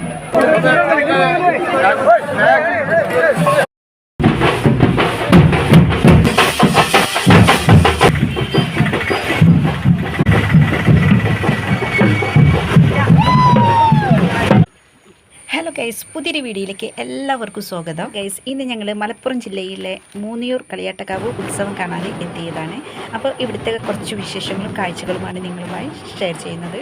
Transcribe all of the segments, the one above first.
Hello guys പുതിയൊരു വീഡിയോയിലേക്ക് എല്ലാവർക്കും സ്വാഗതം. ഗൈസ് ഇന്ന് ഞങ്ങൾ മലപ്പുറം ജില്ലയിലെ മൂന്നിയൂർ കളിയാട്ടക്കാവ് ഉത്സവം കാണാൻ എത്തിയതാണ്. അപ്പോൾ ഇവിടുത്തെ കുറച്ച് വിശേഷങ്ങളും കാഴ്ചകളുമാണ് നിങ്ങളുമായി ഷെയർ ചെയ്യുന്നത്.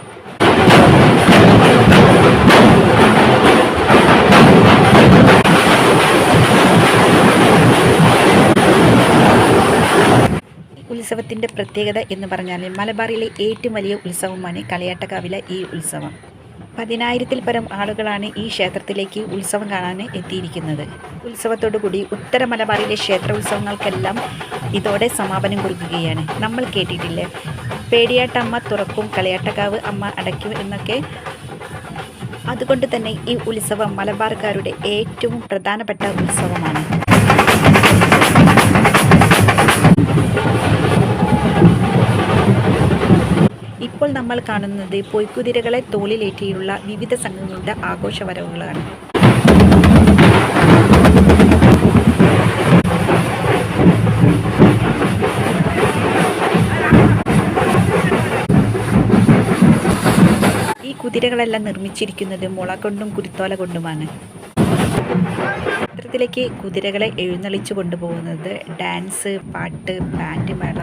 ഉത്സവത്തിന്റെ പ്രത്യേകത എന്ന് പറഞ്ഞാൽ മലബാറിലെ ഏറ്റവും വലിയ ഉത്സവമാണ് കളിയാട്ടക്കാവിലെ ഈ ഉത്സവം. പതിനായിരത്തിൽ പരം ആളുകളാണ് ഈ ക്ഷേത്രത്തിലേക്ക് ഉത്സവം കാണാൻ എത്തിയിരിക്കുന്നത്. ഉത്സവത്തോടുകൂടി ഉത്തര മലബാറിലെ ക്ഷേത്ര ഉത്സവങ്ങൾക്കെല്ലാം ഇതോടെ സമാപനം കുറിക്കുകയാണ്. നമ്മൾ കേട്ടിട്ടില്ലേ? പേടിയാട്ടമ്മ തുറക്കും കളിയാട്ടക്കാവ് അമ്മ അടയ്ക്കും എന്നൊക്കെ. അതുകൊണ്ട് തന്നെ ഈ ഉത്സവം മലബാർക്കാരുടെ ഏറ്റവും പ്രധാനപ്പെട്ട ഉത്സവമാണ്. നമ്മൾ കാണുന്നത് പൊയ്ക്കുതിരകളെ തോളിലേറ്റിയുള്ള വിവിധ സംഘങ്ങളുടെ ആഘോഷവരവുകളാണ്. കുതിരകളെല്ലാം നിർമ്മിച്ചിരിക്കുന്നത് മുള കൊണ്ടും കുരുത്തോല കൊണ്ടുമാണ്. ക്ഷേത്രത്തിലേക്ക് കുതിരകളെ എഴുന്നള്ളിച്ചു കൊണ്ടുപോകുന്നത് ഡാൻസ് പാട്ട് ബാൻഡ് മേള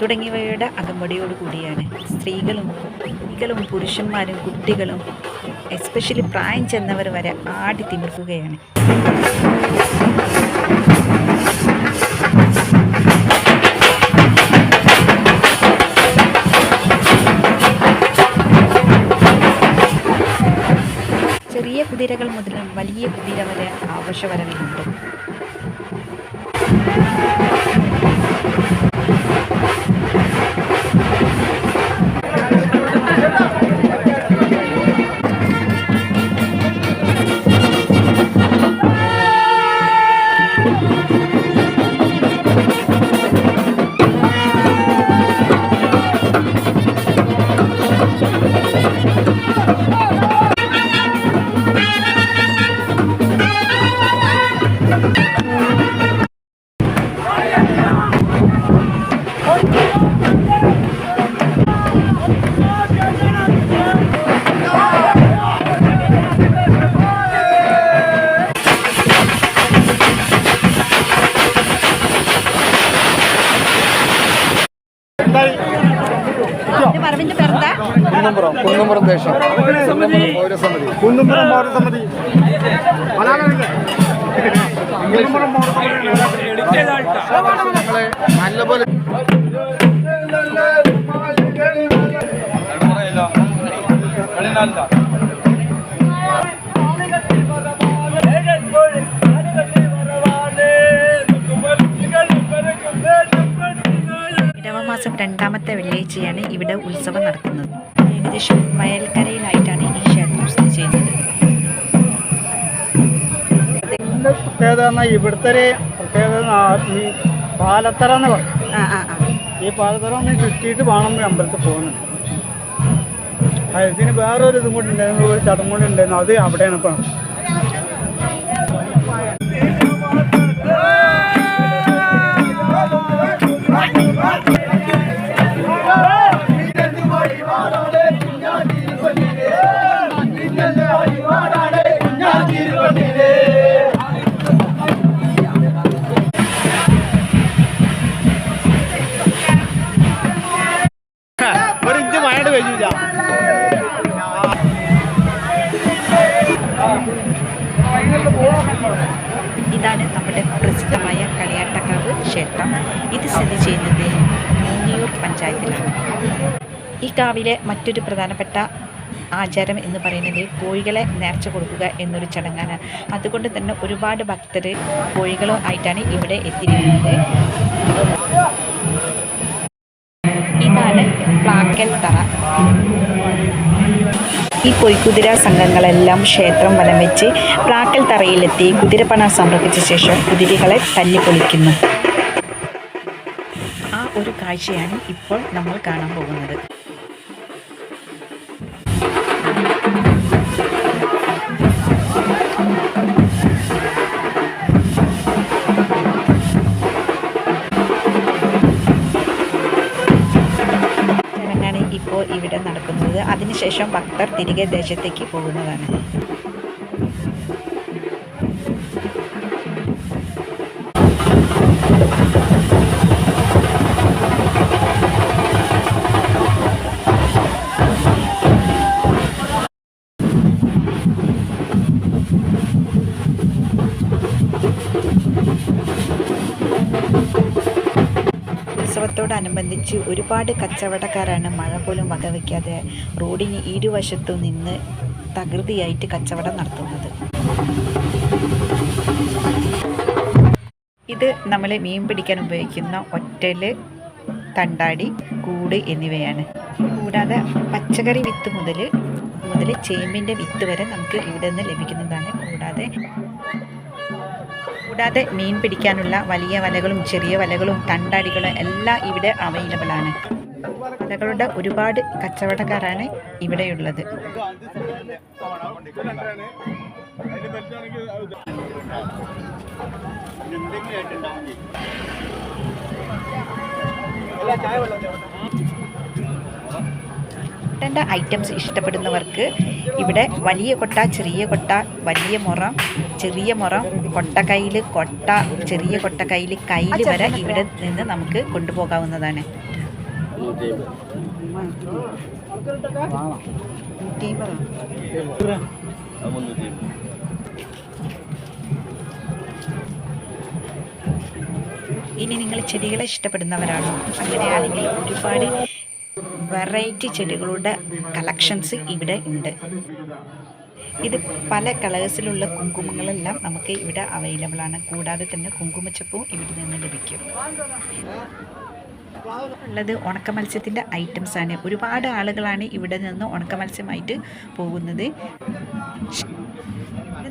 തുടങ്ങിയവയുടെ അകമ്പടിയോട് കൂടിയാണ്. സ്ത്രീകളും കുട്ടികളും പുരുഷന്മാരും കുട്ടികളും എസ്പെഷ്യലി പ്രായം ചെന്നവർ വരെ ആടി തിമിർക്കുകയാണ്. കുതിരകൾ മുതൽ വലിയ കുതിര വരെ ആവശ്യവരവിലുണ്ട്. കുന്നുംപുറം കുന്നുംപുറം ദേശം. പൗരസമിതി. കുന്നുംപുറം പൗരസമിതി. മലയാളികൾ കുന്നുംപുറം ഞങ്ങളെ ഇടവമാസം രണ്ടാമത്തെ വെള്ളിയാഴ്ചയാണ് ഇവിടെ ഉത്സവം നടക്കുന്നത്. ഏകദേശം വയൽക്കരയിലായിട്ടാണ് ഈ ക്ഷേത്രം സ്ഥിതി ചെയ്യുന്നത്. പ്രത്യേകത ഇവിടുത്തെ ഒരു പ്രത്യേകത ഈ പാലത്തറ എന്ന് പറയും. ഈ പാലത്തറ ഒന്ന് ചുറ്റിയിട്ട് വേണം അമ്പലത്തിൽ പോകുന്നത് ഇതിന് വേറൊരു ഇതും കൂടി ഉണ്ടായിരുന്നു ഒരു ചടങ്ങ് കൂടി ഉണ്ടായിരുന്നു അത് അവിടെയാണ് ഇപ്പം സ്ഥിതി ചെയ്യുന്നത് മൂന്നിയൂർ പഞ്ചായത്തിലാണ്. ഈ കാവിലെ മറ്റൊരു പ്രധാനപ്പെട്ട ആചാരം എന്ന് പറയുന്നത് കോഴികളെ നേർച്ച കൊടുക്കുക എന്നൊരു ചടങ്ങാണ്. അതുകൊണ്ട് തന്നെ ഒരുപാട് ഭക്തർ കോഴികളോ ആയിട്ടാണ് ഇവിടെ എത്തിയിരിക്കുന്നത്. ഇതാണ് പ്ലാക്കൽ തറ. ഈ പൊയ്ക്കുതിര സംഘങ്ങളെല്ലാം ക്ഷേത്രം വലം വെച്ച് പ്രാക്കൽ തറയിലെത്തി കുതിരപ്പണ സമർപ്പിച്ച ശേഷം കുതിരകളെ തല്ലിപ്പൊളിക്കുന്നു ഒരു കാഴ്ചയാണ് ഇപ്പോൾ നമ്മൾ കാണാൻ പോകുന്നത്. ഇപ്പോൾ ഇവിടെ നടക്കുന്നത്. അതിനുശേഷം ഭക്തർ തിരികെ ദേശത്തേക്ക് പോകുന്നതാണ്. ഉത്സവത്തോടനുബന്ധിച്ച് ഒരുപാട് കച്ചവടക്കാരാണ് മഴ പോലും വകവയ്ക്കാതെ റോഡിന് ഇരുവശത്തു നിന്ന് തകൃതിയായിട്ട് കച്ചവടം നടത്തുന്നത്. ഇത് നമ്മൾ മീൻ പിടിക്കാൻ ഉപയോഗിക്കുന്ന ഒറ്റൽ തണ്ടാടി കൂട് എന്നിവയാണ്. കൂടാതെ പച്ചക്കറി വിത്ത് മുതൽ മുതൽ ചേമ്പിന്റെ വിത്ത് വരെ നമുക്ക് ഇവിടെ നിന്ന് ലഭിക്കുന്നതാണ്. കൂടാതെ കൂടാതെ മീൻ പിടിക്കാനുള്ള വലിയ വലകളും ചെറിയ വലകളും തണ്ടടികളും എല്ലാം ഇവിടെ അവൈലബിൾ ആണ്. വലകളുടെ ഒരുപാട് കച്ചവടക്കാരാണ് ഇവിടെയുള്ളത്. കൊട്ടന്റെ ഐറ്റംസ് ഇഷ്ടപ്പെടുന്നവർക്ക് ഇവിടെ വലിയ കൊട്ട ചെറിയ കൊട്ട വലിയ മുറം ചെറിയ മുറം കൊട്ടക്കൈയിൽ കൊട്ട ചെറിയ കൊട്ടക്കൈയിൽ കയ്യിൽ വരെ ഇവിടെ നിന്ന് നമുക്ക് കൊണ്ടുപോകാവുന്നതാണ്. ഇനി നിങ്ങൾ ചെടികളെ ഇഷ്ടപ്പെടുന്നവരാണോ? അങ്ങനെയാണെങ്കിൽ ഒരുപാട് വെറൈറ്റി ചെടികളുടെ കളക്ഷൻസ് ഇവിടെ ഉണ്ട്. ഇത് പല കളേഴ്സിലുള്ള കുങ്കുമങ്ങളെല്ലാം നമുക്ക് ഇവിടെ അവൈലബിൾ ആണ്. കൂടാതെ തന്നെ കുങ്കുമച്ചപ്പവും ഇവിടെ നിന്ന് ലഭിക്കും. ഉള്ളത് ഉണക്ക മത്സ്യത്തിന്റെ ഐറ്റംസ് ആണ് ഒരുപാട് ആളുകളാണ് ഇവിടെ നിന്ന് ഉണക്ക മത്സ്യമായിട്ട് പോകുന്നത്.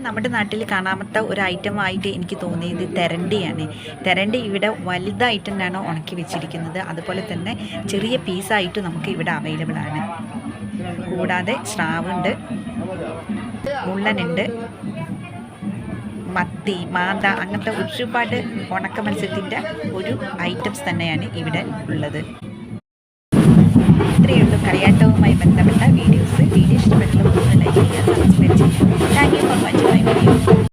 നമ്മുടെ നാട്ടിൽ കാണാമത്ത ഒരു ഐറ്റം ആയിട്ട് എനിക്ക് തോന്നിയത് തെരണ്ടിയാണ്. തെരണ്ടി ഇവിടെ വലുതായിട്ട് തന്നെയാണ് ഉണക്കി വെച്ചിരിക്കുന്നത്. അതുപോലെ തന്നെ ചെറിയ പീസായിട്ട് നമുക്ക് ഇവിടെ അവൈലബിൾ ആണ്. കൂടാതെ സ്രാവുണ്ട് മുള്ളനുണ്ട് മത്തി മാന്ത അങ്ങനത്തെ ഒരുപാട് ഉണക്ക മത്സ്യത്തിന്റെ ഒരു ഐറ്റംസ് തന്നെയാണ് ഇവിടെ ഉള്ളത്. ഇത്രയേ ഉള്ളൂ. കളിയാട്ടവുമായി ബന്ധപ്പെട്ട വീഡിയോസ് വീഡിയോ ഇഷ്ടപ്പെട്ടുള്ള ലൈക്ക് ചെയ്യുക